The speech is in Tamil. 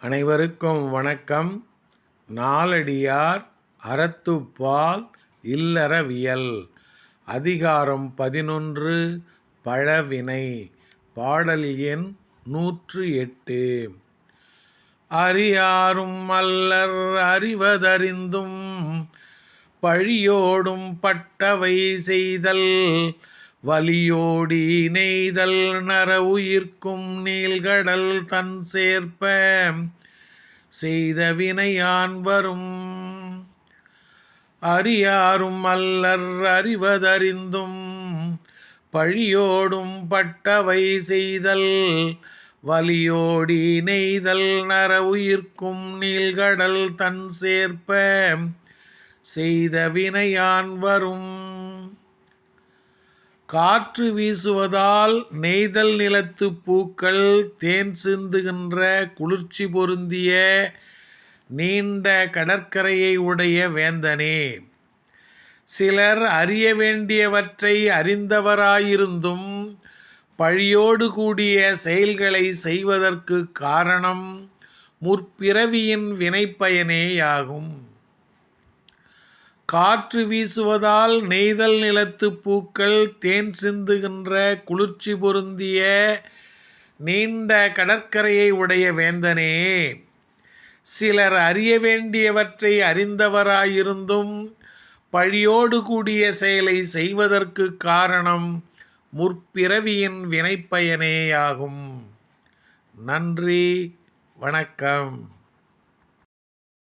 அனைவருக்கும் வணக்கம். நாலடியார் அறத்துப்பால் இல்லறவியல். அதிகாரம் பதினொன்று பழவினை. பாடல் எண் நூற்று எட்டு. அறியாரும் அல்லர் அறிவதறிந்தும் பழியோடும் பட்டவை செய்தல் வலியோடி நெய்தல் நர உயிர்க்கும் நீள்கடல் தன் சேர்ப்ப. செய்த வினையான் வரும். அறியாரும் அல்லர் அறிவதறிந்தும் பழியோடும் பட்டவை செய்தல். வலியோடி நெய்தல் நர உயிர்க்கும் நீள்கடல் தன் சேர்ப்ப. செய்த வினையான் வரும். காற்று வீசுவதால் நெய்தல் நிலத்து பூக்கள் தேன் சிந்துகின்ற குளிர்ச்சி பொருந்திய நீண்ட கடற்கரையை உடைய வேந்தனே. சிலர் அறிய வேண்டியவற்றை அறிந்தவராயிருந்தும் பழியோடு கூடிய செயல்களை செய்வதற்கு காரணம் முற்பிறவியின் வினைப்பயனேயாகும். காற்று வீசுவதால் நெய்தல் நிலத்து பூக்கள் தேன் சிந்துகின்ற குளிர்ச்சி பொருந்திய நீண்ட கடற்கரையை உடைய வேந்தனே. சிலர் அறிய வேண்டியவற்றை அறிந்தவராயிருந்தும் பழியோடு கூடிய செயலை செய்வதற்கு காரணம் முற்பிறவியின் வினைப்பயனேயாகும். நன்றி வணக்கம்.